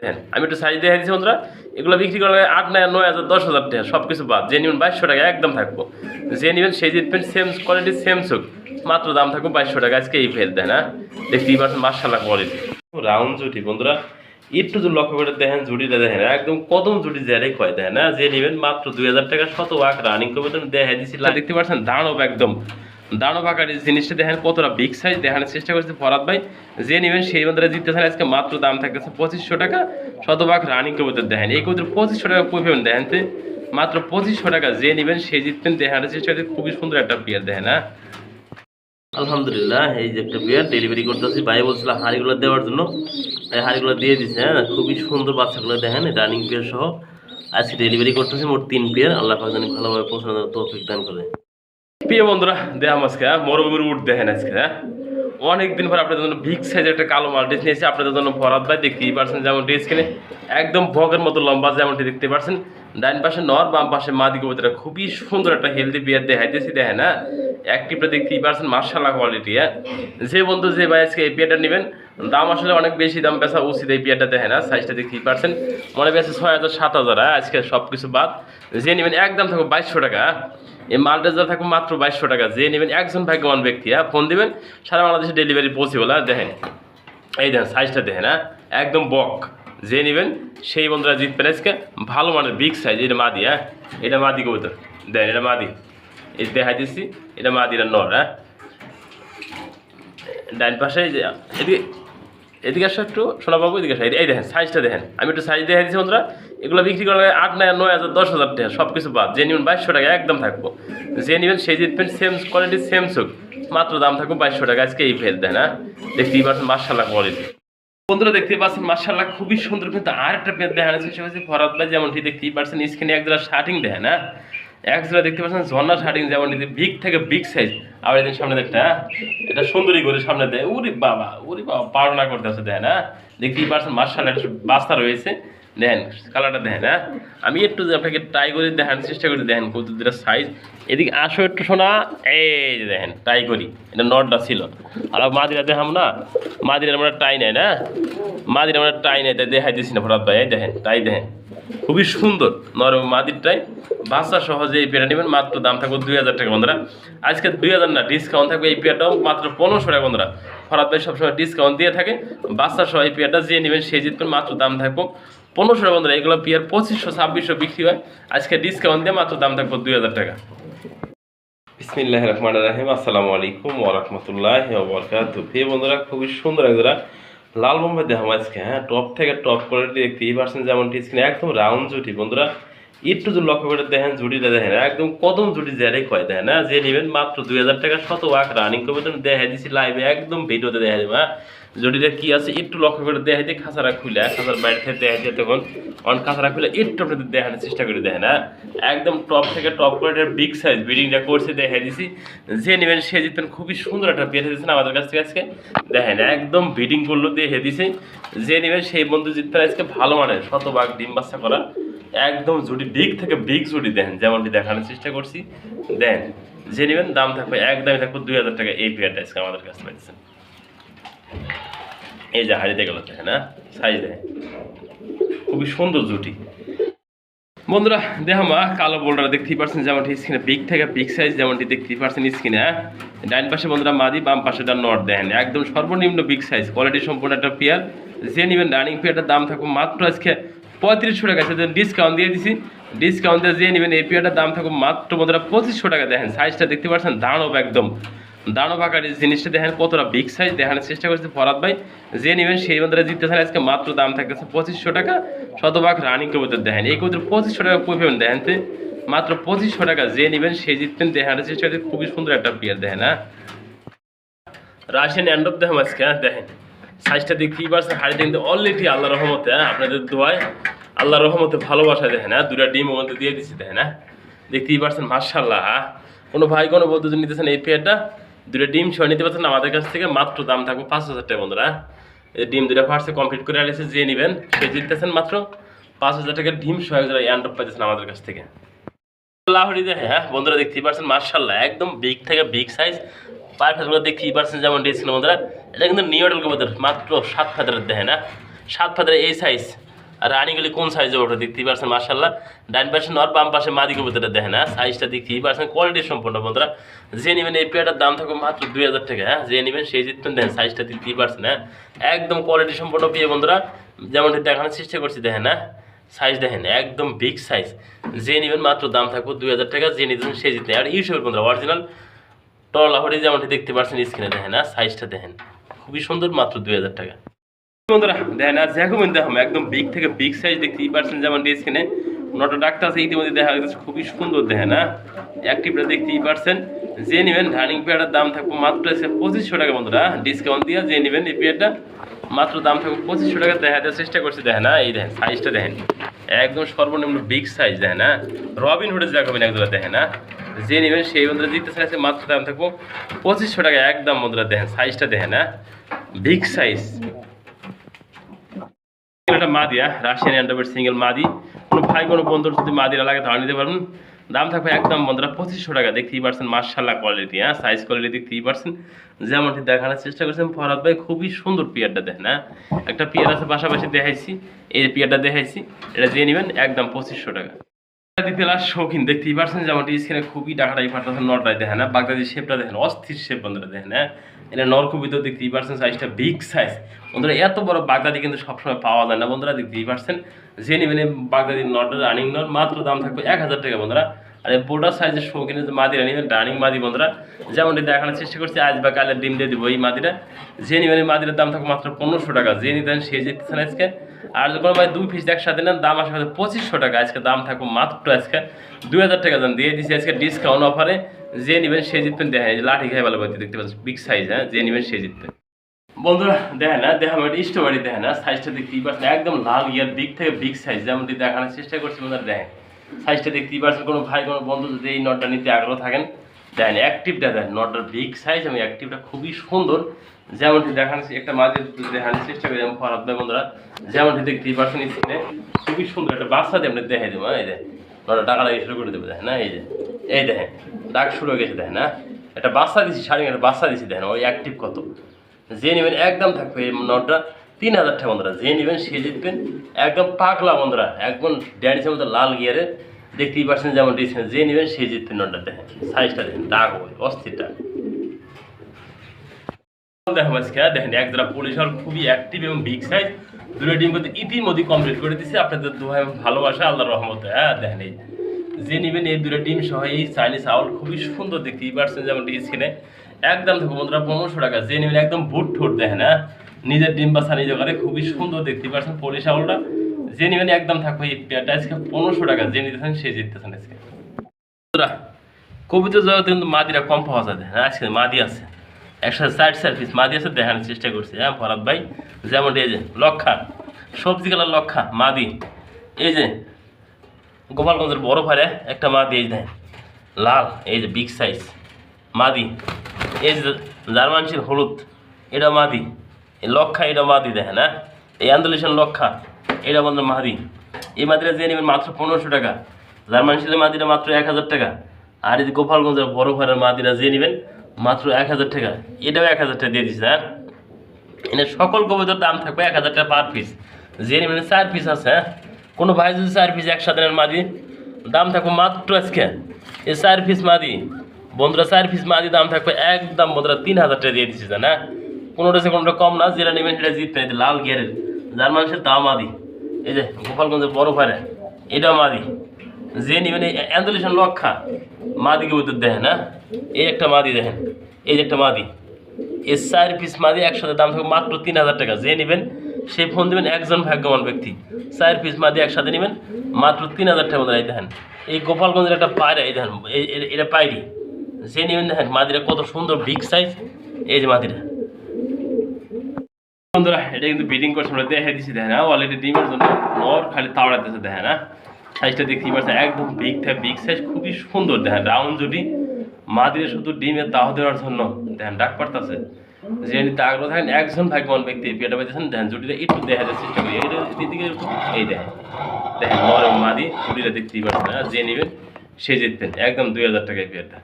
দেখেন আমি একটু সাইজ দেখে দিচ্ছি বন্ধুরা, এগুলো বিক্রি করলে আট নয় নয় হাজার, দশ হাজার টাকা সব কিছু বাদ যে নেবেন বাইশশো টাকা একদম থাকব। যে নেবেন সেই জিতবেন সেম কোয়ালিটি সেম সুখ মাত্র দাম থাকব বাইশশো টাকা, আজকে এই ফেল দেয় না? দেখতেই পাচ্ছেন মার্শাল্লাহ কোয়ালিটি রাউন্ড জুটি, বন্ধুরা, একটু যদি লক্ষ্য করে দেখেন জুটিটা, দেখেন, একদম কদম জুটি যারাই কয় দেয় না? যে নেবেন মাত্র দুই হাজার টাকা, শত ওয়াক রানিং করবে দেখে দিচ্ছি দেখতে পাচ্ছেন দাঁড়ব একদম। দাঁড়ব আকার জিনিসটা দেখেন কতটা বিগ সাইজ দেখানোর চেষ্টা করছে ফরাদ ভাই। যে নেবেন সেই মন্দিরে জিততেছেন আজকে মাত্র দাম থাকতেছে পঁচিশশো টাকা। শতভাগ রানিং কবুতর দেখেন, এই কবুতর পঁচিশশো টাকা পাবেন দেখেন? মাত্র পঁচিশশো টাকা যে নেবেন সেই জিতবেন, দেখানোর চেষ্টা করছে, খুবই সুন্দর একটা বিয়ার দেখেন হ্যাঁ। আলহামদুলিল্লাহ, এই যে একটা বিয়ার ডেলিভারি করতেছি, ভাই বলছিল হাঁড়িগুলো দেওয়ার জন্য। এই হাঁড়িগুলো দিয়ে দিচ্ছে হ্যাঁ খুবই সুন্দর বাচ্চাগুলো দেখেন রানিং পেয়ার সহ। আজকে ডেলিভারি করতেছি মোট তিন পেয়ার আল্লাহ ভালোভাবে পৌঁছানোর তৌফিক দান করে। প্রিয় বন্ধুরা দেখাম আজকে? মরুভূমির উঠ দেখেন আজকে। হ্যাঁ অনেকদিন পর আপনাদের জন্য বিগ সাইজের একটা কালো মাল ড্রেস নিয়েছি, আপনাদের জন্য ভরাত ভাই, দেখতেই পারছেন যেমন ড্রেস কিনে একদম ভগের মতো লম্বা যেমনটি দেখতে পারছেন। ডাইন পাশে নর, বাম পাশে মাদি কবুতরা খুবই সুন্দর একটা হেলদি বিয়ার দেখাইতেছি, দেখেন হ্যাঁ? অ্যাক্টিভটা দেখতেই পারছেন মার্শাল্লাহ কোয়ালিটি হ্যাঁ? যে বন্ধু, যে ভাই আজকে এই বিয়ারটা নেবেন, দাম আসলে অনেক বেশি, দাম বেচা উচিত এই বিয়ারটা দেখেন হ্যাঁ? সাইজটা দেখতেই পারছেন। মনে বেছে ছয় হাজার, সাত হাজার হ্যাঁ? আজকে সব কিছু বাদ। যে নেবেন, একদম থাকবে বাইশশো টাকা হ্যাঁ? এই মালটা যা থাকবে মাত্র বাইশশো টাকা। যে নেবেন একজন ভাগ্যবান ব্যক্তি হ্যাঁ ফোন দিবেন, সারা বাংলাদেশে ডেলিভারি পসিবল হ্যাঁ দেখেন। এই দেখেন সাইজটা দেখেন হ্যাঁ একদম বক। যে নেবেন, সেই বন্ধুরা জিতবেন আজকে। ভালো মানের বিগ সাইজ এটা মাদি হ্যাঁ এটা মাদি কবুতর। দেখেন, এটা মাদি। এই দেখাই দিচ্ছি, এটা মাদি, এটা নর হ্যাঁ। ডাইন পাশে এদিকে এদিকে আসো একটু পাবো এদিকে আসো। এই- দেখেন সাইজটা দেখেন। আমি একটু সাইজ দেখে দিচ্ছি, বন্ধুরা। এগুলো বিক্রি করলে আট নয় নয় হাজার, দশ হাজার টাকা সব কিছু বাদ। যে নেবেন বাইশশো টাকা একদম থাকব। যে নেবেন সেই জিতবেন সেম কোয়ালিটি সেম সুখ মাত্র দাম থাকব বাইশশো টাকা। আজকে এই ফেল দেয় না দেখতেই পাচ্ছেন মার্শাল্লাহ কোয়ালিটি বন্ধুরা দেখতে পাচ্ছেন মার্শাল্লাহ খুবই সুন্দর কিন্তু আর একটা পেয়ার দেখানো চেষ্টা করছি, ফরাদ ভাই যেমনটি দেখতেই পাচ্ছেন স্ক্রিনে এক জোড়া শার্টিং দেয় না এক জোড়া দেখতে পাচ্ছেন, ঝর্ণা শার্টিং যেমনটি বিগ থেকে বিগ সাইজ আবার এদিন সামনে একটা এটা সুন্দরী করে সামনে দেয়। উরি বাবা উরি বাবা, পারনা করতেছে দেয় না দেখতেই পাচ্ছেন মার্শাল্লাহ একটা বাস্তা রয়েছে। দেখেন কালারটা দেখেন হ্যাঁ? আমি একটু আপনাকে ট্রাই করে দেখানোর চেষ্টা করি, দেখেন কতটা সাইজ এদিকে আসো একটু শোনা এই যে দেখেন ট্রাই করি। এটা নটটা ছিল। আর মাদিরা দেখাম না? মাদিরা আমরা ট্রাই নেয় না? মাদিরা আমরা ট্রাই নেয় তাই দেখাই দিচ্ছি না ভরত ভাই। এই দেখেন ট্রাই দেখেন। খুবই সুন্দর, নরম মাদির ট্রাই বাচ্চা সহজে এই পেয়ারা নেবেন, মাত্র দাম থাকবে দুই হাজার টাকা, বন্ধুরা। আজকে দুই হাজার না ডিসকাউন্ট থাকবে এই পেয়ারটাও মাত্র পনেরোশো টাকা, বন্ধুরা। ফরাত ভাই সবসময় ডিসকাউন্ট দিয়ে থাকে। বাচ্চা সহ এই পেয়ারটা যে নেবেন, সে জিতবেন মাত্র দাম থাকব পনেরোশো বন্ধুরা, এগুলো পিয়ার পঁচিশশো, ছাব্বিশশো বিক্রি হয়। আজকে ডিসকাউন্ট দিয়ে মাত্র দাম থাকব দুই হাজার টাকা। বিসমিল্লাহ রহমান রাহিম, আসসালামু আলাইকুম ওরহমতুল্লাহ বরকাত বন্ধুরা, খুবই সুন্দর একজোড়া লাল বোম্বাই দেখাম আজকে হ্যাঁ টপ থেকে টপ কোয়ালিটি দেখতে এই পার্সেন্ট যেমন স্ক্রিনে একদম রাউন্ড জুটি। বন্ধুরা একটু যদি লক্ষ্য করে দেখেন জুটিটা দেখেন, একদম কদম জুটি যারাই কয়, দেখেন হ্যাঁ? যে নেবেন মাত্র দুই হাজার টাকা শত ওয়াক রানিং করবে তুমি দেখা দিচ্ছি লাইভে একদম ভিডিওতে দেখা দেবে হ্যাঁ? কি আছে একটু লক্ষ্য করে দেখা দিয়ে খাঁচারা খুলে খাঁচার বাইরে থেকে দেখা দিয়ে তখন অন খাঁচারা খুলে একটু আপনাদের দেখানোর চেষ্টা করে, দেখেন হ্যাঁ? একদম টপ থেকে টপ কোয়ালিটির বিগ সাইজ বিডিংটা করছে দেখা দিছি। যে নেবেন সে জিতবেন, খুবই সুন্দর একটা পেয়ে দিয়েছেন আমাদের কাছ থেকে আজকে। দেখেন, একদম বিডিং করল দিয়ে দিছে। যে নেবেন সেই বন্ধু জিতবেন আজকে ভালো মানের, শতভাগ ডিম বাচ্চা করা। একদম জুটি বিগ থেকে বিগ জুটি দেন, যেমনটি দেখানোর চেষ্টা করছি। দেন, যে নেবেন, দাম থাকবে একদমই থাকবে দুই হাজার টাকা এই পেয়ারটা আজকে আমাদের কাছে পাইছেন এই যে হাড়িতে গেল, দেখেন হ্যাঁ? সাইজ দেখেন। খুবই সুন্দর জুটি। বন্ধুরা, দেখো মা, কালো বোল্ডার দেখতেই পারছেন যেমনটি স্ক্রিনে বিগ থেকে বিগ সাইজ যেমনটি দেখতেই পারছেন স্ক্রিনে হ্যাঁ? ডাইন পাশে বন্ধুরা মাদি, বাম পাশে তার নট, দেখেন, একদম সর্বনিম্ন বিগ সাইজ কোয়ালিটি সম্পূর্ণ একটা পেয়ার যে নেবেন রানিং পেয়ারটার দাম থাকবে মাত্র আজকে পঁয়ত্রিশশো টাকা সেটা ডিসকাউন্ট দিয়ে দিছি। ডিসকাউন্ট দিয়ে যে নেবেন, এই পেয়ারটার দাম থাকবে মাত্র বন্ধুরা পঁচিশশো টাকা। দেখেন সাইজটা দেখতে পাচ্ছেন দাঁড়ব একদম। আকার এই জিনিসটা দেখেন, কতটা বিগ সাইজ দেখানোর চেষ্টা করছে ফরাদ ভাই। যে নেবেন, সেই বন্ধুরা জিততেছেন আজকে মাত্র দাম থাকতেছে পঁচিশশো টাকা। শতভাগ রানিং কবুতর দেখেন, এই কবুতর পঁচিশশো টাকা পাবেন দেখেন? মাত্র পঁচিশশো টাকা যে নেবেন, সেই জিতবেন, দেখানোর চেষ্টা করছে, খুবই সুন্দর একটা পেয়ার দেখেন হ্যাঁ। রাশিয়ান অ্যান্ডপ দেখেন আজকে হ্যাঁ দেখেন। সাইজটা দেখতেই পারছেন হাড়িতে কিন্তু অলরেডি আল্লাহ রহমতে হ্যাঁ আপনাদের দোয়ায়। আল্লাহ রহমতে ভালোবাসা দেখেন হ্যাঁ দুটা ডিম মধ্যে দিয়ে দিচ্ছি দেখেন হ্যাঁ দেখতেই পারছেন মার্শাল্লাহ হ্যাঁ কোনো ভাই, কোনো বন্ধু যদি নিতেছেন এই পেয়ারটা দুটো ডিম সহ নিতে পারছেন, আমাদের কাছ থেকে মাত্র দাম থাকবে পাঁচ হাজার টাকা, বন্ধুরা। হ্যাঁ? এই ডিম দুটা ফার্স্টে কমপ্লিট করে আনিয়েছে যে নেবেন, সে জিততেছেন মাত্র পাঁচ হাজার টাকার ডিম সহ একজন অ্যান্ড্রপ পাইতেছেন আমাদের কাছ থেকে। লাহরি দেখে হ্যাঁ বন্ধুরা দেখতেই পারছেন মার্শাল্লাহ একদম বিগ থেকে বিগ সাইজ পায়ের দেখতেই পারছেন, যেমন ডিসছিল বন্ধুরা, এটা কিন্তু নিউডেল কবুতর, মাত্র সাত ফেদারের দেখে না। সাত ফেদারের এই সাইজ আর রানিগুলি কোন সাইজে ওঠে দেখতেই পারছেন মার্শাল্লাহ ডান পাশে নর, বাম পাশে মাদি কবুতরটা দেখেন হ্যাঁ? সাইজটা দেখতেই পারছেন কোয়ালিটি সম্পূর্ণ বন্ধুরা। যে নেবেন এই পেয়ারটার দাম থাকবে মাত্র দুই হাজার টাকা হ্যাঁ? যে নেবেন সেই জিতবেন দেখেন সাইজটা দেখতেই পারছেন হ্যাঁ? একদম কোয়ালিটি সম্পূর্ণ পেয়ে বন্ধুরা, যেমনটি দেখানোর চেষ্টা করছি, দেখেন হ্যাঁ? সাইজ দেখেন, একদম বিগ সাইজ যে নেবেন মাত্র দাম থাকবে দুই হাজার টাকা, যে নিতেন সে জিতবেন আর ইউসেফের বন্ধুরা অরিজিনাল টলাহরি যেমনটি দেখতে পাচ্ছেন স্ক্রিনে দেখেন হ্যাঁ? সাইজটা দেখেন, খুবই সুন্দর, মাত্র দুই হাজার টাকা। বন্ধুরা, দেখেন, আর জ্যাকোমেন দেখাম একদম বিগ থেকে বিগ সাইজ দেখতেই পারছেন যেমন স্ক্রিনে নটা ডাক্তার আছে, ইতিমধ্যে দেখা যাচ্ছে খুবই সুন্দর দেখেন হ্যাঁ? অ্যাক্টিভটা দেখতেই পারছেন যে নেবেন রানিং পেয়ারটার দাম থাকবে মাত্র এসে পঁচিশশো টাকা বন্ধুরা ডিসকাউন্ট দিয়ে যে নেবেন এই পেয়ারটা মাত্র দাম থাকবে পঁচিশশো টাকা দেখাতে চেষ্টা করছি, দেখেন হ্যাঁ এই দেখেন সাইজটা দেখেন, একদম সর্বনিম্ন বিগ সাইজ দেখেন হ্যাঁ? রবিন হুডে জ্যাকোমেন একদম, দেখেন হ্যাঁ? যে নেবেন, সেই বন্ধুরা জিততে চাইছে, মাত্র দাম থাকব পঁচিশশো টাকা, একদম বন্ধুরা, দেখেন সাইজটা দেখেন হ্যাঁ? বিগ সাইজ একটা মাদি হ্যাঁ রাশিয়ান অ্যান্ড্রয়েড সিঙ্গেল মাদি। কোনো ভাই, কোনো বন্ধুর যদি মাদিরা লাগে ধারণা নিতে পারবেন। দাম থাকবে একদম বন্ধুরা পঁচিশশো টাকা। দেখতেই পারছেন মার্শাল্লাহ কোয়ালিটি হ্যাঁ? সাইজ কোয়ালিটি দেখতেই পারছেন। যেমনটি দেখানোর চেষ্টা করছেন ফরাদ ভাই খুবই সুন্দর পিয়ারটা দেখেন হ্যাঁ? একটা পিয়ার আছে পাশাপাশি দেখাইছি, এই পিয়ারটা দেখাইছি, এটা দিয়ে নেবেন একদম পঁচিশশো টাকা। দিতে লাস্ট শৌখিন, দেখতেই পারছেন যেমনটি স্ক্রিনে খুবই ডাকাটাই পাঠাচ্ছেন নটাই দেখেন না বাগদাদি শেপটা দেখেন, অস্থির শেপ বন্ধুরা দেখেন না এটা নরকুবি তো দেখতেই পারছেন সাইজটা বিগ সাইজ বন্ধুরা, এত বড় বাগদাদি কিন্তু সবসময় পাওয়া যায় না, বন্ধুরা, দেখতেই পারছেন। যে নেবেন বাগদাদি নটের রানিং নট মাত্র দাম থাকবে এক হাজার টাকা, বন্ধুরা। আর এই বোর্ডার সাইজের শৌখিনের যে মাদিরা নেবেন রানিং মাদি বন্ধুরা, যেমনটি দেখানোর চেষ্টা করছি, আজ বা কালের ডিম দিয়ে দিব এই মাদিরা যে নেবেন এই মাদিরার দাম থাকবে মাত্র পনেরোশো টাকা। যে নিতেন সে জিততেছেন আজকে। আর যখন ভাই দুই পিস একসাথে নেন, দাম আসবে পঁচিশশো টাকা। আজকে দাম থাকবে মাত্র আজকে দুই হাজার টাকা দাম। দিয়ে দিচ্ছি আজকে ডিসকাউন্ট অফারে যে নেবেন সে জিতবেন। দেখেন লাঠি খাই ভালো দেখতে পাচ্ছেন বিগ সাইজ হ্যাঁ? যে নেবেন সে জিতবেন বন্ধুরা, দেখেন না দেখা একটা স্ট্রবেরি দেখেন না সাইজটা দেখতেই পাচ্ছেন? একদম লাল, ইয়ার দিক থেকে বিগ সাইজ যেমনটি দেখানোর চেষ্টা করছি বন্ধুরা, দেখেন। সাইজটা দেখতেই পাচ্ছেন কোনো ভাই কোনো বন্ধু যদি এই নটটা নিতে আগ্রহ থাকেন দেখেন অ্যাক্টিভটা দেখেন নটটার বিগ সাইজ এবং অ্যাক্টিভটা খুবই সুন্দর। যেমনটি দেখানো একটা মাঝে দেখানোর চেষ্টা করি ফরাদ ভাই বন্ধুরা। যেমনটি দেখতেই পাচ্ছেন স্ক্রিনে খুবই সুন্দর একটা বাচ্চা দিয়ে আমরা দেখাই দেবো হ্যাঁ, এই যে। নটা টাকা লাগে শুরু করে দেবো দেখেন না এই যে। এই দেখেন ডাক শুরু হয়ে গেছে দেখেন না একটা বাচ্চা দিছি সাড়ে একটা বাচ্চা দিছি দেখেন ওই অ্যাক্টিভ কত। যে নেবেন একদম থাকবে এই নটটা তিন হাজার টাকা বন্ধুরা, যে নেবেন সে জিতবেন। একদম পাকলা বন্ধুরা, একদম ড্যানিসের মতো লাল গিয়ারে। দেখতেই পাচ্ছেন যেমন দিয়েছেন যে নেবেন সে জিতবেন নটটা দেখেন সাইজটা দেখেন, দাগ হবে, অস্থিরটা। দেখো আজকে, দেখেন এক জোড়া পুলিশ হল, খুবই অ্যাক্টিভ এবং বিগ সাইজ দুটো টিম করতে ইতিমধ্যে কমপ্লিট করে দিচ্ছে আপনাদের দোহাই ভালোবাসা, আল্লাহর রহমতে। হ্যাঁ দেখেন এই, যে নেবেন এই দুটো ডিম সহ এই চাইনিজ আউল খুবই সুন্দর দেখতেই পারছেন যেমন স্ক্রিনে একদম থাকবে বন্ধুরা, পনেরোশো টাকা। যে নেবেন একদম বুট ঠোঁট, দেখেন হ্যাঁ। নিজের ডিম বাসা নিজে করে, খুবই সুন্দর দেখতে পারছেন পুলিশ আউলটা যে নেবেন একদম থাকবে এই পেয়ারটা আজকে পনেরোশো টাকা, যে নিতেছেন সে জিততেছেন আজকে। বন্ধুরা কবিতা জগতে কিন্তু মাদিরা কম পাওয়া যায়। হ্যাঁ আজকে মাদি আছে। একসাথে চার চার পিস মাদি আছে, দেখানোর চেষ্টা করছি। হ্যাঁ ভরত ভাই, যেমন এই যে, লক্ষা, সবজি কালার লক্ষা, মাদি। এই যে, গোপালগঞ্জের বড় ভারে একটা মাদি, এই দেখেন, লাল, এই যে বিগ সাইজ মাদি। এই যে জার্মানসির হলুদ, এটা মাদি। এই লক্ষা, এটা মাদি দেখেন হ্যাঁ এই আন্দোলেশন লক্ষা, এটা বন্ধু মাদি এই মাদিরা যে নেবেন মাত্র পনেরোশো টাকা জার্মানসিলের মাদিরা মাত্র এক হাজার টাকা, আর এই গোপালগঞ্জের বড় ভাড়ার মাদিরা যে নেবেন, মাত্র এক হাজার টাকা, এটাও এক হাজার টাকা দিয়ে দিচ্ছে হ্যাঁ? এনে সকল কবিতার দাম থাকবে এক হাজার টাকা পার পিস যে নেবেন চার পিস আছে হ্যাঁ? কোনো ভাই যদি চার পিস একসাথে নেন মাদি, দাম থাকবে মাত্র আজকে। এই চার পিস মাদি, বন্ধুরা, চার পিস মাদি দাম থাকবে একদম বন্ধুরা তিন হাজার টাকা দিয়ে দিচ্ছে জানা? কোনোটা সে কোনোটা কম না, যেটা নেবেন সেটা জিতবেন যে লাল গিয়ারের, যার মানুষের দাম মাদি এই যে গোপালগঞ্জের বড় ভাইরা, এটাও মাদি। যে নেবেন এই অ্যান্ডোলেশন লক্ষা মাদিকে উত্তর দেখেন হ্যাঁ? এই একটা মাদি দেখেন, এই যে একটা মাদি। এই চার পিস মাদি একসাথে দাম থাকবে মাত্র তিন হাজার টাকা। যে নেবেন, সেই ফোন দেবেন একজন ভাগ্যবান ব্যক্তি। চার পিস মাদি একসাথে নেবেন, মাত্র তিন হাজার টাকা মতো এই দেখেন এই গোপালগঞ্জের একটা পায়রা, এই দেখেন এটা পায়রি। যে নেবেন, দেখেন মাদিরা কত সুন্দর বিগ সাইজ এই যে মাদিরা বন্ধুরা, এটা কিন্তু বিডিং করছে আমরা দেখে দিচ্ছি দেখেন অলরেডি ডিমের জন্য খালি দেখেন হ্যাঁ? সাইজটা পাচ্ছেন, একদম বিগ বিগ সাইজ খুবই সুন্দর, দেখেন রাউন্ড শুধু ডিমের দাহ দেওয়ার জন্য, দেখেন, ডাক পারতেছে। যে আগ্রহ থাকেন, একজন ভাগ্যবান ব্যক্তি পেটা পাইতেছেন, দেখেন, জুটিটা একটু দেখা যাচ্ছে চেষ্টা করি। এদিকে এই দেখেন দেখেন মাদি, জুটিটা দেখতেই পাচ্ছেন হ্যাঁ? যে নেবেন, সে জিতবেন, একদম দুই হাজার টাকায় পেয়ারটা।